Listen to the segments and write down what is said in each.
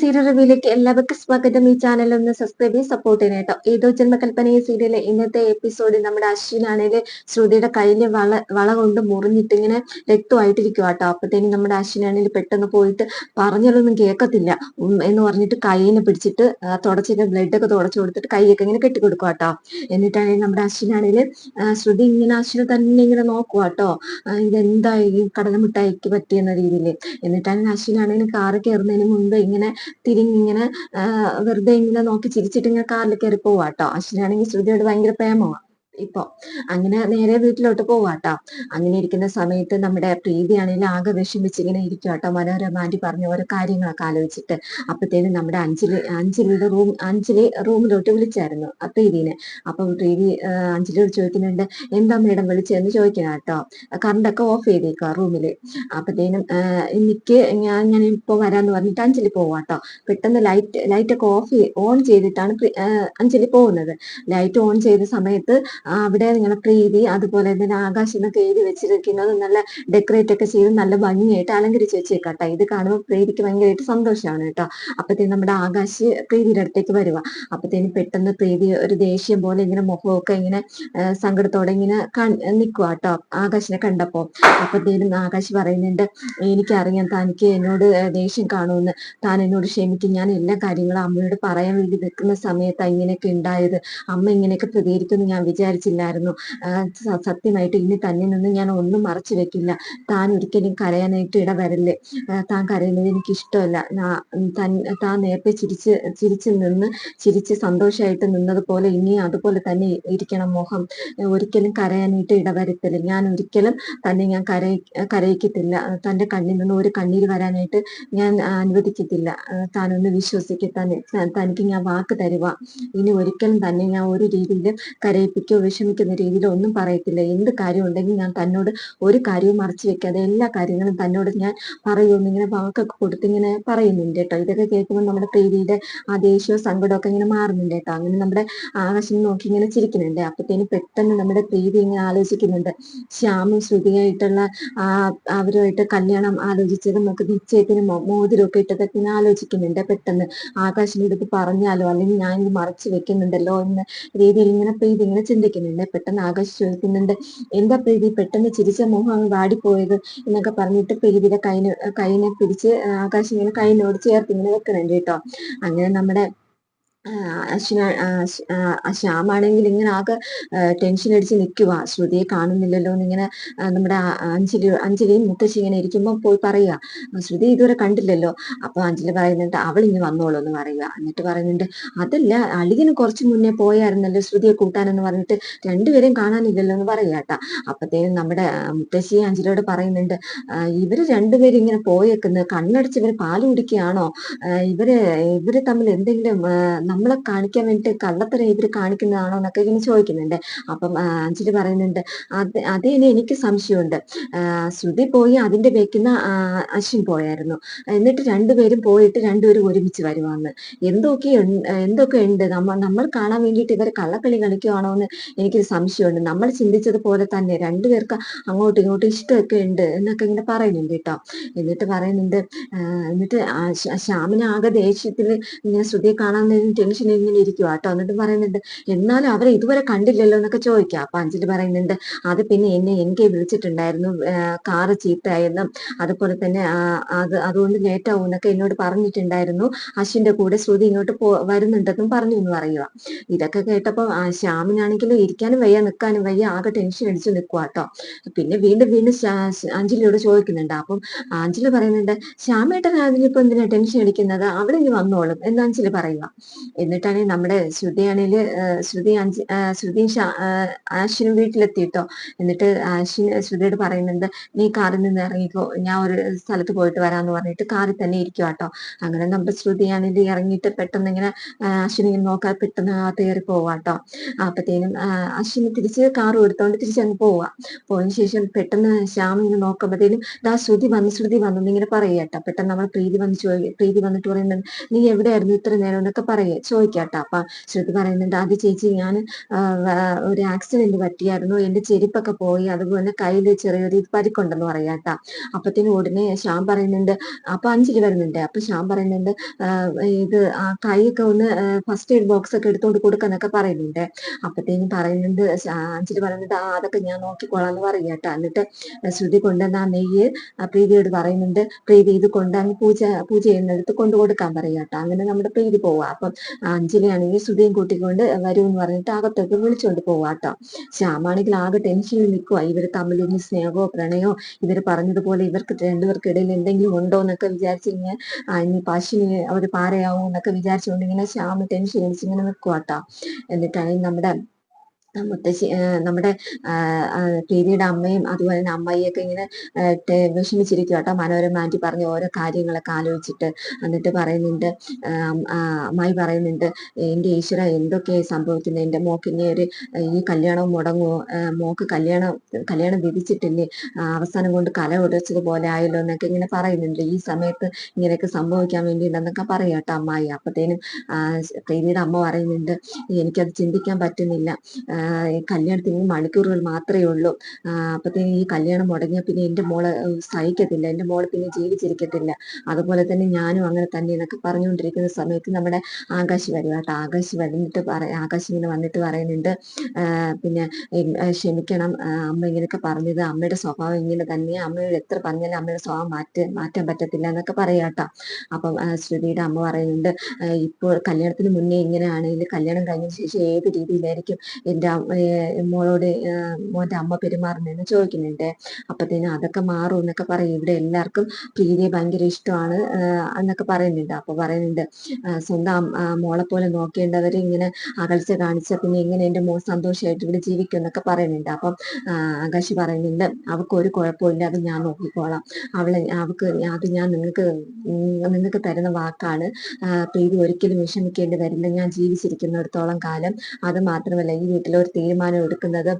Serial റിവ്യൂലേക്ക് എല്ലാവർക്കും സ്വാഗതം. ഈ ചാനൽ ഒന്ന് സബ്സ്ക്രൈബ് ചെയ്ത് സപ്പോർട്ട് ചെയ്യണം കേട്ടോ. ഏതോ ജന്മകൽപ്പന ഈ സീരിയലിലെ ഇന്നത്തെ എപ്പിസോഡിൽ നമ്മുടെ അശ്വിനാണെങ്കിൽ ശ്രുതിയുടെ കയ്യിൽ വള വള കൊണ്ട് മുറിഞ്ഞിട്ട് ഇങ്ങനെ രക്തമായിട്ടിരിക്കുക കേട്ടോ അപ്പത്തേനും നമ്മുടെ അശ്വിനാണെങ്കിൽ പെട്ടെന്ന് പോയിട്ട് പറഞ്ഞാലൊന്നും കേൾക്കത്തില്ല എന്ന് പറഞ്ഞിട്ട് കൈയിനെ പിടിച്ചിട്ട് തുടച്ചിട്ട് ബ്ലഡ് ഒക്കെ തുടച്ചു കൊടുത്തിട്ട് കൈയൊക്കെ ഇങ്ങനെ കെട്ടിക്കൊടുക്കുക കേട്ടോ എന്നിട്ടാണെങ്കിൽ നമ്മുടെ അശ്വിനാണെങ്കിൽ ശ്രുതി ഇങ്ങനെ അശ്വിനെ തന്നെ ഇങ്ങനെ നോക്കുക കേട്ടോ ഇതെന്തായി കടലമുട്ടായിക്ക് പറ്റിയെന്ന രീതിയിൽ എന്നിട്ടാണെങ്കിൽ അശ്വിനാണെങ്കിൽ കാറ് കയറുന്നതിന് മുൻപ് ഇങ്ങനെ തിരിഞ്ഞിങ്ങനെ വെറുതെ ഇങ്ങനെ നോക്കി ചിരിച്ചിട്ട് ഇങ്ങനെ കാറിൽ കയറി പോവാട്ടോ. അശ്വിനാണെങ്കിൽ ശ്രുതിയോട് ഭയങ്കര പ്രേമമാണ് ഇപ്പൊ അങ്ങനെ നേരെ വീട്ടിലോട്ട് പോവാട്ടോ. അങ്ങനെ ഇരിക്കുന്ന സമയത്ത് നമ്മുടെ പ്രീതിയാണെങ്കിൽ ആകെ വിഷമിച്ച് ഇങ്ങനെ ഇരിക്കുവാട്ടോ മനോരമ ആന്റി പറഞ്ഞ ഓരോ കാര്യങ്ങളൊക്കെ ആലോചിച്ചിട്ട്. അപ്പത്തേനും നമ്മുടെ അഞ്ചലി അഞ്ജലിയുടെ റൂം അഞ്ചലി റൂമിലോട്ട് വിളിച്ചായിരുന്നു പ്രീതിനെ. അപ്പൊ പ്രീതി അഞ്ജലിയോട് ചോദിക്കുന്നുണ്ട് എന്താ മേഡം വിളിച്ചതെന്ന് ചോദിക്കണം കേട്ടോ കറണ്ടൊക്കെ ഓഫ് ചെയ്തേക്കുക റൂമിൽ. അപ്പത്തേനും എനിക്ക് ഞാൻ ഞാൻ ഇപ്പൊ വരാന്ന് പറഞ്ഞിട്ട് അഞ്ചലി പോവാട്ടോ പെട്ടെന്ന് ലൈറ്റ് ലൈറ്റൊക്കെ ഓഫ് ഓൺ ചെയ്തിട്ടാണ് അഞ്ചലി പോകുന്നത്. ലൈറ്റ് ഓൺ ചെയ്ത സമയത്ത് അവിടെ ഇങ്ങനെ പ്രീതി അതുപോലെ തന്നെ ആകാശം എന്നൊക്കെ എഴുതി വെച്ചിരിക്കുന്നത് നല്ല ഡെക്കറേറ്റ് ഒക്കെ ചെയ്ത് നല്ല ഭംഗിയായിട്ട് അലങ്കരിച്ച് വെച്ചേക്കാട്ടോ. ഇത് കാണുമ്പോൾ പ്രീതിക്ക് ഭയങ്കരമായിട്ട് സന്തോഷമാണ് കേട്ടോ. അപ്പത്തേനും നമ്മുടെ ആകാശ് പ്രീതിയുടെ അടുത്തേക്ക് വരുക അപ്പത്തേനും പെട്ടെന്ന് പ്രീതി ഒരു ദേഷ്യം പോലെ ഇങ്ങനെ മുഖമൊക്കെ ഇങ്ങനെ സങ്കടത്തോടെ ഇങ്ങനെ നിൽക്കുക കേട്ടോ ആകാശിനെ കണ്ടപ്പോ. അപ്പത്തേനും ആകാശ് പറയുന്നുണ്ട് എനിക്കറിയാം തനിക്ക് എന്നോട് ദേഷ്യം കാണുമെന്ന്. താൻ എന്നോട് ക്ഷമിക്കും. ഞാൻ എല്ലാ കാര്യങ്ങളും അമ്മയോട് പറയാൻ വേണ്ടി നിൽക്കുന്ന സമയത്താണ് ഇങ്ങനെയൊക്കെ ഉണ്ടായത്. അമ്മ ഇങ്ങനെയൊക്കെ പ്രതികരിക്കുമെന്ന് ഞാൻ വിചാരിച്ചില്ലായിരുന്നു ആ, സത്യമായിട്ട് ഇനി തന്നെ നിന്ന് ഞാൻ ഒന്നും മറച്ചു വെക്കില്ല. താൻ ഒരിക്കലും കരയാനായിട്ട് ഇടവരല്ലേ വരല്ലേ? താൻ കരയുന്നത് എനിക്ക് ഇഷ്ടമല്ല താൻ നേരത്തെ ചിരിച്ച് ചിരിച്ച് നിന്ന് ചിരിച്ച് സന്തോഷമായിട്ട് നിന്നതുപോലെ ഇനി അതുപോലെ തന്നെ ഇരിക്കണം മോഹം. ഒരിക്കലും കരയാനായിട്ട് ഇടവരുത്തില്ല ഞാൻ ഒരിക്കലും തന്നെ ഞാൻ കരയി കരയിക്കത്തില്ല. തന്റെ കണ്ണിൽ നിന്ന് ഒരു കണ്ണീര് വരാനായിട്ട് ഞാൻ അനുവദിക്കത്തില്ല. താനൊന്ന് വിശ്വസിക്കുക തന്നെ തനിക്ക് ഞാൻ വാക്ക് തരുക ഇനി ഒരിക്കലും തന്നെ ഞാൻ ഒരു രീതിയിലും കരയിപ്പിക്കോ വിഷമിക്കുന്ന രീതിയിൽ ഒന്നും പറയത്തില്ല. എന്ത് കാര്യം ഉണ്ടെങ്കിൽ ഞാൻ തന്നോട് ഒരു കാര്യവും മറച്ചു വെക്കാതെ എല്ലാ കാര്യങ്ങളും തന്നോട് ഞാൻ പറയുമെന്ന് ഇങ്ങനെ വാക്കൊക്കെ കൊടുത്ത് ഇങ്ങനെ പറയുന്നുണ്ട് കേട്ടോ. ഇതൊക്കെ കേൾക്കുമ്പോൾ നമ്മുടെ പ്രീതിയുടെ ആ ദേഷ്യവും സങ്കടമൊക്കെ ഇങ്ങനെ മാറുന്നുണ്ട് കേട്ടോ. അങ്ങനെ നമ്മുടെ ആകാശം നോക്കി ഇങ്ങനെ ചിരിക്കുന്നുണ്ട്. അപ്പത്തേനും പെട്ടെന്ന് നമ്മുടെ പ്രീതി ഇങ്ങനെ ആലോചിക്കുന്നുണ്ട്. ശ്യാമും ശ്രുതിയായിട്ടുള്ള ആ അവരുമായിട്ട് കല്യാണം ആലോചിച്ചതും നമുക്ക് നിശ്ചയത്തിന് മോതിരമൊക്കെ ഇട്ടതൊക്കെ ഇങ്ങനെ ആലോചിക്കുന്നുണ്ട്. പെട്ടെന്ന് ആകാശിനോട് ഇത് പറഞ്ഞാലോ അല്ലെങ്കിൽ ഞാൻ ഇത് മറച്ചു വെക്കുന്നുണ്ടല്ലോ എന്ന രീതിയിൽ ഇങ്ങനെ പ്രീതി ഇങ്ങനെ ചിന്തിക്കുന്നുണ്ട് പെട്ടെന്ന് ആകാശ് ചോദിക്കുന്നുണ്ട് എന്താ പ്രീതി? പെട്ടെന്ന് ചിരിച്ച മുഖം അങ്ങ് വാടിപ്പോയത് എന്നൊക്കെ പറഞ്ഞിട്ട് പ്രീതിയുടെ കൈന് കൈനെ പിടിച്ച് ആകാശ് ഇങ്ങനെ കൈനോട് ചേർത്ത് ഇങ്ങനെ വെക്കുന്നുണ്ട് കേട്ടോ. അങ്ങനെ നമ്മുടെ അശ്വിന ശ്യാമാണെങ്കിൽ ഇങ്ങനെ ആകെ ടെൻഷൻ അടിച്ച് നിൽക്കുക ശ്രുതിയെ കാണുന്നില്ലല്ലോ എന്നിങ്ങനെ നമ്മുടെ അഞ്ജലി അഞ്ജലിയും മുത്തശ്ശി ഇങ്ങനെ ഇരിക്കുമ്പോൾ പോയി പറയുക ശ്രുതി ഇതുവരെ കണ്ടില്ലല്ലോ. അപ്പൊ അഞ്ജലി പറയുന്നുണ്ട് അവൾ ഇനി വന്നോളൂ എന്ന് പറയുക എന്നിട്ട് പറയുന്നുണ്ട് അതല്ല അളിയന് കുറച്ച് മുന്നേ പോയായിരുന്നല്ലോ ശ്രുതിയെ കൂട്ടാനെന്ന് പറഞ്ഞിട്ട് രണ്ടുപേരെയും കാണാനില്ലല്ലോ എന്ന് പറയുക കേട്ടാ. അപ്പത്തേനും നമ്മുടെ മുത്തശ്ശിയെ മുത്തശ്ശി അഞ്ജലിയോട് പറയുന്നുണ്ട് ഇവർ രണ്ടുപേരും ഇങ്ങനെ പോയേക്കുന്നത് കണ്ണടച്ച് ഇവർ പാൽ കുടിക്കുകയാണോ? ഇവർ ഇവർ തമ്മിൽ എന്തെങ്കിലും നമ്മളെ കാണിക്കാൻ വേണ്ടിട്ട് കള്ളത്തരം ഇവർ കാണിക്കുന്നതാണോ എന്നൊക്കെ ഇങ്ങനെ ചോദിക്കുന്നുണ്ട്. അപ്പം അഞ്ജലി പറയുന്നുണ്ട് അത് അത് ഇനി എനിക്ക് സംശയമുണ്ട്. ശ്രുതി പോയി അതിന്റെ വെക്കുന്ന അശ്വിൻ പോയായിരുന്നു. എന്നിട്ട് രണ്ടുപേരും പോയിട്ട് രണ്ടുപേരും ഒരുമിച്ച് വരുവാന്ന്. എന്തൊക്കെ എന്തൊക്കെ ഉണ്ട്? നമ്മൾ നമ്മൾ കാണാൻ വേണ്ടിയിട്ട് ഇവർ കള്ളക്കളി കളിക്കുവാണോ എന്ന് എനിക്കൊരു സംശയമുണ്ട്. നമ്മൾ ചിന്തിച്ചതുപോലെ തന്നെ രണ്ടുപേർക്ക് അങ്ങോട്ടും ഇങ്ങോട്ടും ഇഷ്ടമൊക്കെ ഉണ്ട് എന്നൊക്കെ ഇങ്ങനെ പറയുന്നുണ്ട് കേട്ടോ. എന്നിട്ട് പറയുന്നുണ്ട് എന്നിട്ട് ശ്യാമിനാകെ ദേഷ്യത്തിൽ ഇങ്ങനെ ശ്രുതിയെ കാണാൻ ടെൻഷൻ ഇങ്ങനെ ഇരിക്കുക കേട്ടോ. എന്നിട്ട് പറയുന്നുണ്ട് എന്നാലും അവരെ ഇതുവരെ കണ്ടില്ലല്ലോ എന്നൊക്കെ ചോദിക്കാം അപ്പൊ അഞ്ജലി പറയുന്നുണ്ട് അത് പിന്നെ എന്നെ എനിക്ക് വിളിച്ചിട്ടുണ്ടായിരുന്നു കാറ് ചീത്തയെന്നും അതുപോലെ തന്നെ അത് അതുകൊണ്ട് ലേറ്റ് ആവും എന്നൊക്കെ എന്നോട് പറഞ്ഞിട്ടുണ്ടായിരുന്നു. അശ്വിന്റെ കൂടെ ശ്രുതി ഇങ്ങോട്ട് പോ വരുന്നുണ്ടെന്നും പറഞ്ഞു എന്ന് പറയുക. ഇതൊക്കെ കേട്ടപ്പോ ആ ശ്യാമിനാണെങ്കിലും ഇരിക്കാനും വയ്യ നിൽക്കാനും വയ്യ ആകെ ടെൻഷൻ അടിച്ച് നിൽക്കുക കേട്ടോ. പിന്നെ വീണ്ടും വീണ്ടും അഞ്ജലിയോട് ചോദിക്കുന്നുണ്ട്. അപ്പം അഞ്ജലി പറയുന്നുണ്ട് ശ്യാമേട്ടൻ അതിനിപ്പോ എന്തിനാ ടെൻഷൻ അടിക്കുന്നത്? അവിടെ ഇനി വന്നോളും എന്ന് അഞ്ജലി പറയുക. എന്നിട്ടാണെങ്കിൽ നമ്മുടെ ശ്രുതിയാണെങ്കിൽ ശ്രുതി അഞ്ച് ശ്രുതി ശാ- ആ, ആഷിനും വീട്ടിലെത്തിയിട്ടോ? എന്നിട്ട് ആശിൻ ശ്രുതിയോട് പറയുന്നുണ്ട് നീ കാറിൽ നിന്ന് ഇറങ്ങിക്കോ ഞാൻ ഒരു സ്ഥലത്ത് പോയിട്ട് വരാന്ന് പറഞ്ഞിട്ട് കാറിൽ തന്നെ ഇരിക്കുക കേട്ടോ അങ്ങനെ നമ്മുടെ ശ്രുതിയാണെങ്കിൽ ഇറങ്ങിയിട്ട് പെട്ടെന്ന് ഇങ്ങനെ അശ്വിനി നോക്കാതെ പെട്ടെന്ന് അകത്ത് കയറി പോവാ കേട്ടോ അപ്പത്തേനും അശ്വിന് തിരിച്ച് കാർ എടുത്തോണ്ട് തിരിച്ചങ്ങ് പോവാ. പോയതിനു ശേഷം പെട്ടെന്ന് ശ്യാം ഇങ്ങനെ നോക്കുമ്പോഴത്തേനും ദാ ശ്രുതി വന്ന് ശ്രുതി വന്നു ഇങ്ങനെ പറയുക കേട്ടോ പെട്ടെന്ന് നമ്മൾ പ്രീതി വന്ന് ചോദി പ്രീതി വന്നിട്ട് പറയുന്നത് നീ എവിടെയായിരുന്നു ഇത്ര നേരം എന്നൊക്കെ പറയുക ചോദിക്കാട്ടോ. അപ്പൊ ശ്രുതി പറയുന്നുണ്ട് അത് ചേച്ചി ഞാൻ ഒരു ആക്സിഡന്റ് പറ്റിയായിരുന്നു. എന്റെ ചെരുപ്പൊക്കെ പോയി. അതുപോലെ കയ്യിൽ ചെറിയൊരു പരിക്കുണ്ടെന്ന് പറയാട്ടാ. അപ്പത്തിന് ഉടനെ ശ്യാം പറയുന്നുണ്ട് അപ്പൊ അഞ്ചിൽ വരുന്നുണ്ട്. അപ്പൊ ശ്യാം പറയുന്നുണ്ട് ഇത് ആ കൈയൊക്കെ ഒന്ന് ഫസ്റ്റ് എയ്ഡ് ബോക്സ് ഒക്കെ എടുത്തോണ്ട് കൊടുക്കാന്നൊക്കെ പറയുന്നുണ്ട്. അപ്പത്തേനും പറയുന്നുണ്ട് അഞ്ചിൽ പറയുന്നുണ്ട് ആ അതൊക്കെ ഞാൻ നോക്കിക്കോളാന്ന് പറയാട്ടോ. എന്നിട്ട് ശ്രുതി കൊണ്ടുവന്ന ആ നെയ്യ് പ്രീതിയോട് പറയുന്നുണ്ട് പ്രീതി ഇത് കൊണ്ടാണ് പൂജ പൂജ ചെയ്യുന്നിടത്ത് കൊണ്ടു കൊടുക്കാൻ പറയാട്ടോ. അങ്ങനെ നമ്മുടെ പ്രീതി പോവാ. അപ്പം അഞ്ജലിയാണെങ്കിൽ ശ്രുതിയും കൂട്ടിക്കൊണ്ട് വരൂ എന്ന് പറഞ്ഞിട്ട് അകത്തൊക്കെ വിളിച്ചുകൊണ്ട് പോവാട്ടോ ശ്യാമാണെങ്കിൽ ആകെ ടെൻഷനിൽ നിൽക്കുക ഇവർ തമ്മിൽ സ്നേഹമോ പ്രണയോ ഇവർ പറഞ്ഞതുപോലെ ഇവർക്ക് രണ്ടുപേർക്കിടയിൽ എന്തെങ്കിലും ഉണ്ടോ എന്നൊക്കെ വിചാരിച്ച് ഇങ്ങനെ ഇനി പശുവിന് അവർ പാരയാവും എന്നൊക്കെ വിചാരിച്ചുകൊണ്ട് ഇങ്ങനെ ശ്യാമ ടെൻഷൻ അടിച്ച് ഇങ്ങനെ നിൽക്കുവാട്ടോ എന്നിട്ടാണെങ്കിൽ നമ്മുടെ മുത്തശ്ശി നമ്മുടെ പ്രീതിയുടെ അമ്മയും അതുപോലെ തന്നെ അമ്മയൊക്കെ ഇങ്ങനെ വിഷമിച്ചിരിക്കും കേട്ടോ മനോരമ ആന്റി പറഞ്ഞ ഓരോ കാര്യങ്ങളൊക്കെ ആലോചിച്ചിട്ട് എന്നിട്ട് പറയുന്നുണ്ട് അമ്മായി പറയുന്നുണ്ട് എന്റെ ഈശ്വര എന്തൊക്കെ സംഭവിക്കുന്നത് എന്റെ മോക്ക് ഇനി ഒരു ഈ കല്യാണം മുടങ്ങുമോ മോക്ക് കല്യാണം കല്യാണം വിധിച്ചിട്ടില്ലേ? അവസാനം കൊണ്ട് കല ഉടച്ചതുപോലെ ആയല്ലോ എന്നൊക്കെ ഇങ്ങനെ പറയുന്നുണ്ട്. ഈ സമയത്ത് ഇങ്ങനെയൊക്കെ സംഭവിക്കാൻ വേണ്ടിയിട്ടെന്നൊക്കെ പറയാം കേട്ടോ അമ്മായി. അപ്പത്തേനും പ്രീതിയുടെ അമ്മ പറയുന്നുണ്ട് എനിക്കത് ചിന്തിക്കാൻ പറ്റുന്നില്ല. കല്യാണത്തിന് മണിക്കൂറുകൾ മാത്രമേ ഉള്ളൂ. അപ്പത്തേനും ഈ കല്യാണം മുടങ്ങിയ പിന്നെ എന്റെ മോൾ സഹിക്കത്തില്ല. എന്റെ മോൾ പിന്നെ ജീവിച്ചിരിക്കത്തില്ല. അതുപോലെ തന്നെ ഞാനും അങ്ങനെ തന്നെ എന്നൊക്കെ പറഞ്ഞുകൊണ്ടിരിക്കുന്ന സമയത്ത് നമ്മുടെ ആകാശ് വരും കേട്ടോ. ആകാശ് വന്നിട്ട് പറ ആകാശ് ഇങ്ങനെ വന്നിട്ട് പറയുന്നുണ്ട്. പിന്നെ ക്ഷമിക്കണം. അമ്മ ഇങ്ങനെയൊക്കെ പറഞ്ഞത് അമ്മയുടെ സ്വഭാവം ഇങ്ങനെ തന്നെ അമ്മയോട് എത്ര പറഞ്ഞാലും അമ്മയുടെ സ്വഭാവം മാറ്റ മാറ്റാൻ പറ്റത്തില്ല എന്നൊക്കെ പറയാട്ടോ അപ്പം ശ്രുതിയുടെ അമ്മ പറയുന്നുണ്ട് ഇപ്പോൾ കല്യാണത്തിന് മുന്നേ ഇങ്ങനെയാണെങ്കിൽ കല്യാണം കഴിഞ്ഞ ശേഷം ഏത് രീതിയിലായിരിക്കും എന്റെ മോളോട് മോന്റെ അമ്മ പെരുമാറുന്നതെന്ന് ചോദിക്കുന്നുണ്ട്. അപ്പത്തേനും അതൊക്കെ മാറും എന്നൊക്കെ പറയും. ഇവിടെ എല്ലാവർക്കും പ്രീതിയെ ഭയങ്കര ഇഷ്ടമാണ് എന്നൊക്കെ പറയുന്നുണ്ട്. അപ്പൊ പറയുന്നുണ്ട് സ്വന്തം മോളെ പോലെ നോക്കേണ്ടവർ ഇങ്ങനെ അകൽച്ച കാണിച്ച പിന്നെ എങ്ങനെ എന്റെ മോൾ സന്തോഷമായിട്ട് ഇവിടെ ജീവിക്കും എന്നൊക്കെ പറയുന്നുണ്ട്. അപ്പം ആകാശി പറയുന്നുണ്ട് അവൾക്ക് ഒരു കുഴപ്പമില്ല അത് ഞാൻ നോക്കിക്കോളാം. അവളെ അവൾക്ക് അത് ഞാൻ നിങ്ങൾക്ക് നിങ്ങൾക്ക് തരുന്ന വാക്കാണ്. പ്രീതി ഒരിക്കലും വിഷമിക്കേണ്ടി വരില്ല. ഞാൻ ജീവിച്ചിരിക്കുന്നിടത്തോളം കാലം അത് മാത്രമല്ല ഈ വീട്ടിൽ ഒരു തീരുമാനം എടുക്കുന്നതും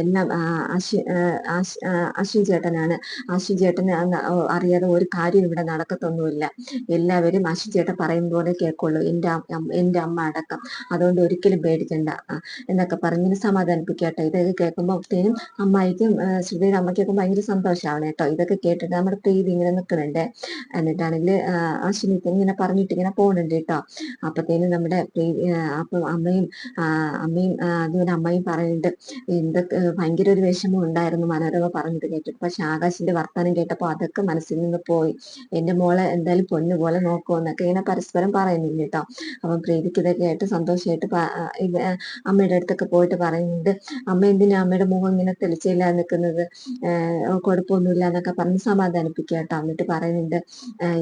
എല്ലാം അശ്വിൻ ചേട്ടനാണ്. അശ്വിൻ ചേട്ടന് അറിയാതെ ഒരു കാര്യം ഇവിടെ നടക്കത്തൊന്നുമില്ല. എല്ലാവരും അശ്വിൻ ചേട്ടൻ പറയുന്ന പോലെ കേൾക്കുള്ളൂ. എന്റെ എന്റെ അമ്മ അടക്കം. അതുകൊണ്ട് ഒരിക്കലും പേടിക്കണ്ട. എന്നൊക്കെ പറഞ്ഞ് സമാധാനിപ്പിക്കട്ടെ ഇതൊക്കെ കേൾക്കുമ്പോഴത്തേനും അമ്മായിക്കും ശ്രുതിയുടെ അമ്മയ്ക്കൊക്കെ ഭയങ്കര സന്തോഷമാണ് കേട്ടോ. ഇതൊക്കെ കേട്ടിട്ട് നമ്മുടെ പ്രീതി ഇങ്ങനെ നിൽക്കുന്നുണ്ട്. എന്നിട്ടാണെങ്കിൽ അശ്വിനി ഇങ്ങനെ പറഞ്ഞിട്ട് ഇങ്ങനെ പോകുന്നുണ്ട് കേട്ടോ. അപ്പത്തേനും നമ്മുടെ അപ്പൊ അമ്മയും അമ്മയും അതുപോലെ അമ്മയും പറയുന്നുണ്ട്. എന്തൊക്കെ ഭയങ്കര ഒരു വിഷമം ഉണ്ടായിരുന്നു മനോരമ പറഞ്ഞത് കേട്ടിട്ട് പക്ഷെ ആകാശിന്റെ വർത്തമാനം കേട്ടപ്പോൾ അതൊക്കെ മനസ്സിൽ നിന്ന് പോയി. എന്റെ മോളെ എന്തായാലും പൊന്നു പോലെ നോക്കുമോ എന്നൊക്കെ ഇങ്ങനെ പരസ്പരം പറയുന്നില്ല കേട്ടോ. അപ്പം പ്രീതിക്ക് ഇതൊക്കെ ആയിട്ട് സന്തോഷമായിട്ട് അമ്മയുടെ അടുത്തൊക്കെ പോയിട്ട് പറയുന്നുണ്ട്. അമ്മ എന്തിനാ അമ്മയുടെ മുഖം ഇങ്ങനെ തെളിച്ചില്ല നിൽക്കുന്നത്? കുഴപ്പമൊന്നുമില്ല എന്നൊക്കെ പറഞ്ഞ് സമാധാനിപ്പിക്കുക കേട്ടോ. എന്നിട്ട് പറയുന്നുണ്ട്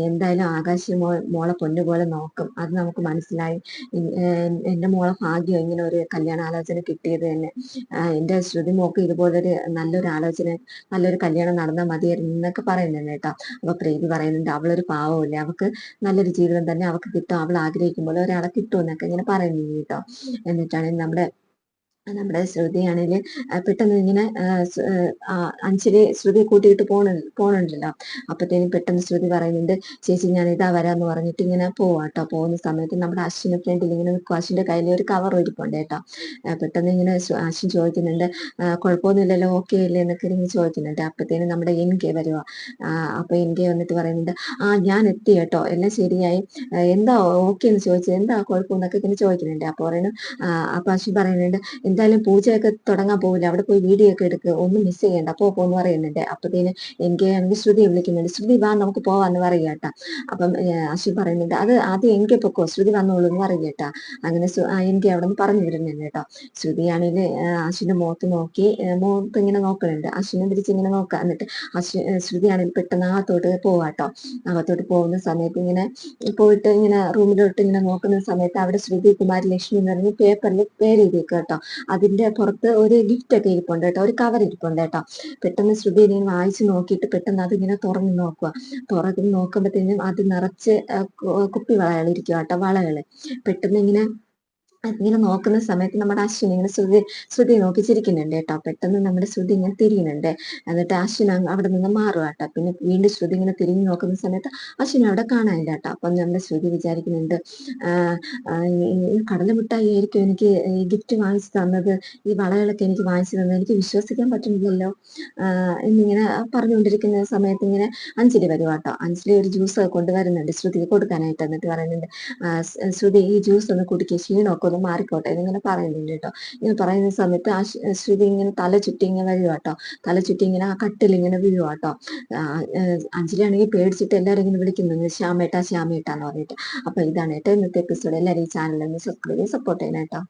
എന്തായാലും ആകാശി മോളെ പൊന്നുപോലെ നോക്കും. അത് നമുക്ക് മനസ്സിലായി. എന്റെ മോളെ ഭാഗ്യം ഇങ്ങനെ ഒരു കല്യാണാലോചന കിട്ടിയത് തന്നെ. എന്റെ ശ്രുതി മോക്ക് ഇതുപോലൊരു നല്ലൊരു ആലോചന നല്ലൊരു കല്യാണം നടന്നാൽ മതിയായിരുന്നു എന്നൊക്കെ പറയുന്നുണ്ട് കേട്ടോ. അപ്പൊ പ്രീതി പറയുന്നുണ്ട് അവളൊരു പാവമില്ല അവൾക്ക് നല്ലൊരു ജീവിതം തന്നെ അവൾക്ക് കിട്ടും അവൾ ആഗ്രഹിക്കുമ്പോൾ ഒരാളെ കിട്ടും എന്നൊക്കെ ഇങ്ങനെ പറയുന്നുണ്ട് കേട്ടോ. എന്നിട്ടാണെങ്കിൽ നമ്മുടെ നമ്മുടെ ശ്രുതിയാണെങ്കിൽ പെട്ടെന്ന് ഇങ്ങനെ അഞ്ചിൽ ശ്രുതി കൂട്ടിയിട്ട് പോണ പോണുണ്ടല്ലോ. അപ്പത്തേനും പെട്ടെന്ന് ശ്രുതി പറയുന്നുണ്ട് ചേച്ചി ഞാൻ ഇതാ വരാന്ന് പറഞ്ഞിട്ട് ഇങ്ങനെ പോവാട്ടോ പോകുന്ന സമയത്ത് നമ്മുടെ അശ്വിന് ഫ്രണ്ടിൽ ഇങ്ങനെ നിൽക്കും അശ്വിന്റെ കയ്യിൽ ഒരു കവർ ഇരിപ്പുണ്ട് കേട്ടോ. പെട്ടെന്ന് ഇങ്ങനെ അശ്വിൻ ചോദിക്കുന്നുണ്ട് കുഴപ്പമൊന്നുമില്ലല്ലോ ഓക്കെ അല്ലേ എന്നൊക്കെ ഇങ്ങനെ ചോദിക്കുന്നുണ്ട്. അപ്പത്തേനും നമ്മുടെ എൻ കെ വരുക അപ്പൊ എൻ കെ വന്നിട്ട് പറയുന്നുണ്ട് ആ ഞാൻ എത്തി കേട്ടോ. എല്ലാം ശരിയായി. എന്താ ഓക്കെ എന്ന് ചോദിച്ചത്? എന്താ കുഴപ്പമെന്നൊക്കെ ഇങ്ങനെ ചോദിക്കുന്നുണ്ട്. അപ്പൊ പറയുന്നു അപ്പൊ അശ്വിൻ പറയുന്നുണ്ട് എന്തായാലും പൂജയൊക്കെ തുടങ്ങാൻ പോകില്ല അവിടെ പോയി വീഡിയോ ഒക്കെ എടുക്കുക ഒന്നും മിസ് ചെയ്യണ്ട. പോ പോന്ന് പറയുന്നുണ്ട്. അപ്പത്തേന് എനിക്ക് ആണെങ്കിൽ ശ്രുതി വിളിക്കുന്നുണ്ട്. ശ്രുതി വാ നമുക്ക് പോവാന്ന് പറയുക അപ്പം അശ്വി പറയുന്നുണ്ട്. അത് ആദ്യം എനിക്ക് പൊക്കോ? ശ്രുതി വന്നോളൂ എന്ന് പറയും കേട്ടാ. അങ്ങനെ എനിക്ക് അവിടെ നിന്ന് പറഞ്ഞു വരുന്നുണ്ട് കേട്ടോ. ശ്രുതിയാണെങ്കിൽ അശ്വിന്റെ മുഖത്ത് നോക്കി മുഖത്ത് ഇങ്ങനെ നോക്കുന്നുണ്ട് അശ്വിനെ തിരിച്ച് ഇങ്ങനെ നോക്കുക എന്നിട്ട് അശ്വി ശ്രുതിയാണെങ്കിൽ പെട്ടെന്ന് അകത്തോട്ട് പോവാട്ടോ അകത്തോട്ട് പോകുന്ന സമയത്ത് ഇങ്ങനെ പോയിട്ട് ഇങ്ങനെ റൂമിലോട്ട് ഇങ്ങനെ നോക്കുന്ന സമയത്ത് അവിടെ ശ്രുതി കുമാരി ലക്ഷ്മി എന്ന് പറഞ്ഞ് പേപ്പറിൽ പേര് എഴുതിയേക്കുക കേട്ടോ. അതിന്റെ പുറത്ത് ഒരു ഗിഫ്റ്റ് ഒക്കെ ഇരിപ്പുണ്ട് കേട്ടോ ഒരു കവർ ഇരിപ്പുണ്ട് കേട്ടോ. പെട്ടെന്ന് ശ്രുതി ഇനി വായിച്ചു നോക്കിയിട്ട് പെട്ടെന്ന് അതിങ്ങനെ തുറന്ന് നോക്കുക തുറന്ന് നോക്കുമ്പോഴത്തേനും അത് നിറച്ച് കുപ്പി വളകൾ ഇരിക്കുക കേട്ടോ വളകൾ. പെട്ടെന്ന് ഇങ്ങനെ അതിങ്ങനെ നോക്കുന്ന സമയത്ത് നമ്മുടെ അശ്വിൻ ഇങ്ങനെ ശ്രുതി ശ്രുതി നോക്കി ചിരിക്കുന്നുണ്ട് കേട്ടോ. പെട്ടെന്ന് നമ്മുടെ ശ്രുതി ഇങ്ങനെ തിരിയുന്നുണ്ട്. എന്നിട്ട് അശ്വിൻ അവിടെ നിന്ന് മാറുക കേട്ടോ. പിന്നെ വീണ്ടും ശ്രുതി ഇങ്ങനെ തിരിഞ്ഞു നോക്കുന്ന സമയത്ത് അശ്വിൻ അവിടെ കാണാനില്ല കേട്ടോ. അപ്പം നമ്മുടെ ശ്രുതി വിചാരിക്കുന്നുണ്ട് കടല മിഠായി ആയിരിക്കും എനിക്ക് ഈ ഗിഫ്റ്റ് വാങ്ങിച്ചു തന്നത്. ഈ വളകളൊക്കെ എനിക്ക് വാങ്ങിച്ചു തന്നത്. എനിക്ക് വിശ്വസിക്കാൻ പറ്റുന്നില്ലല്ലോ. എന്നിങ്ങനെ പറഞ്ഞുകൊണ്ടിരിക്കുന്ന സമയത്ത് ഇങ്ങനെ അഞ്ജലി വരും കേട്ടോ. അഞ്ജലി ഒരു ജ്യൂസ് കൊണ്ടുവരുന്നുണ്ട് ശ്രുതിക്ക് കൊടുക്കാനായിട്ട്. എന്നിട്ട് പറയുന്നുണ്ട് ശ്രുതി ഈ ജ്യൂസ് ഒന്ന് കുടിക്കുക ക്ഷീണമൊക്കെ ഒന്ന് മാറിക്കോട്ടെ. എന്നിങ്ങനെ പറയുന്നുണ്ട് കേട്ടോ. ഇങ്ങനെ പറയുന്ന സമയത്ത് ആ ശ്രുതി ഇങ്ങനെ തല ചുറ്റി ഇങ്ങനെ വരിക കേട്ടോ. തല ചുറ്റി ഇങ്ങനെ ആ കട്ടിൽ ഇങ്ങനെ വീഴുക കേട്ടോ. അഞ്ജലി ആണെങ്കിൽ പേടിച്ചിട്ട് എല്ലാവരും ഇങ്ങനെ വിളിക്കുന്നുണ്ട് ശ്യാമേട്ട ശ്യാമേട്ട എന്ന് പറഞ്ഞിട്ട്. അപ്പൊ ഇതാണ് കേട്ടോ ഇന്നത്തെ എപ്പിസോഡ് എല്ലാവരും ഈ ഒന്ന് സബ്സ്ക്രൈബ് സപ്പോർട്ട് ചെയ്യണം കേട്ടോ.